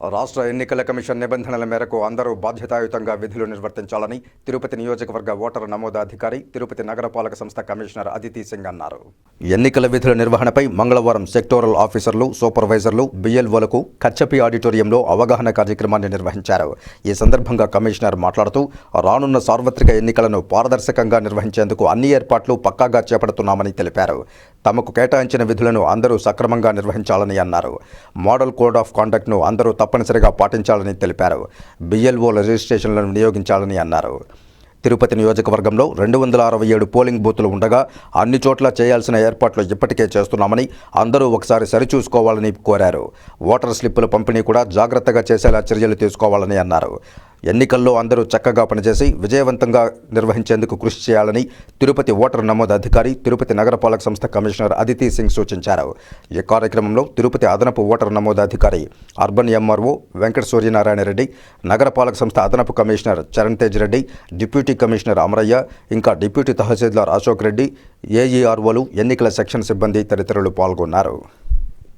రాష్ట్ర ఎన్నికల కమిషన్ నిబంధనల మేరకు అందరూ బాధ్యతాయుతంగా విధులు నిర్వర్తించాలని తిరుపతి నియోజకవర్గ ఓటరు నమోదాధికారి తిరుపతి నగరపాలక సంస్థ కమిషనర్ అదితి సింగ్ అన్నారు. ఎన్నికల విధుల నిర్వహణపై మంగళవారం సెక్టోరల్ ఆఫీసర్లు సూపర్వైజర్లు బిఎల్ఓలకు కచ్చపి ఆడిటోరియంలో అవగాహన కార్యక్రమాన్ని నిర్వహించారు. ఈ సందర్భంగా కమిషనర్ మాట్లాడుతూ రానున్న సార్వత్రిక ఎన్నికలను పారదర్శకంగా నిర్వహించేందుకు అన్ని ఏర్పాట్లు పక్కాగా చేపడుతున్నామని తెలిపారు. తమకు కేటాయించిన విధులను అందరూ సక్రమంగా నిర్వహించాలని అన్నారు. మోడల్ కోడ్ ఆఫ్ కాండక్ట్ను అందరూ తప్పనిసరిగా పాటించాలని తెలిపారు. బిఎల్ఓల రిజిస్ట్రేషన్లను వినియోగించాలని అన్నారు. తిరుపతి నియోజకవర్గంలో రెండు వందల అరవై ఏడు పోలింగ్ బూతులు ఉండగా అన్ని చోట్ల చేయాల్సిన ఏర్పాట్లు ఇప్పటికే చేస్తున్నామని అందరూ ఒకసారి సరిచూసుకోవాలని కోరారు. ఓటర్ స్లిప్పుల పంపిణీ కూడా జాగ్రత్తగా చేసేలా చర్యలు తీసుకోవాలని అన్నారు. ఎన్నికల్లో అందరూ చక్కగా పనిచేసి విజయవంతంగా నిర్వహించేందుకు కృషి చేయాలని తిరుపతి ఓటర్ నమోదు అధికారి తిరుపతి నగరపాలక సంస్థ కమిషనర్ అదితి సింగ్ సూచించారు. ఈ కార్యక్రమంలో తిరుపతి అదనపు ఓటర్ నమోదు అధికారి అర్బన్ ఎంఆర్ఓ వెంకట సూర్యనారాయణ రెడ్డి నగరపాలక సంస్థ అదనపు commissioner Charan Tej Reddy deputy commissioner Amarayya ఇంకా డిప్యూటీ తహసీల్దార్ అశోక్ రెడ్డి ఏఈఆర్ఓలు ఎన్నికల సెక్షన్ సిబ్బంది తదితరులు పాల్గొన్నారు.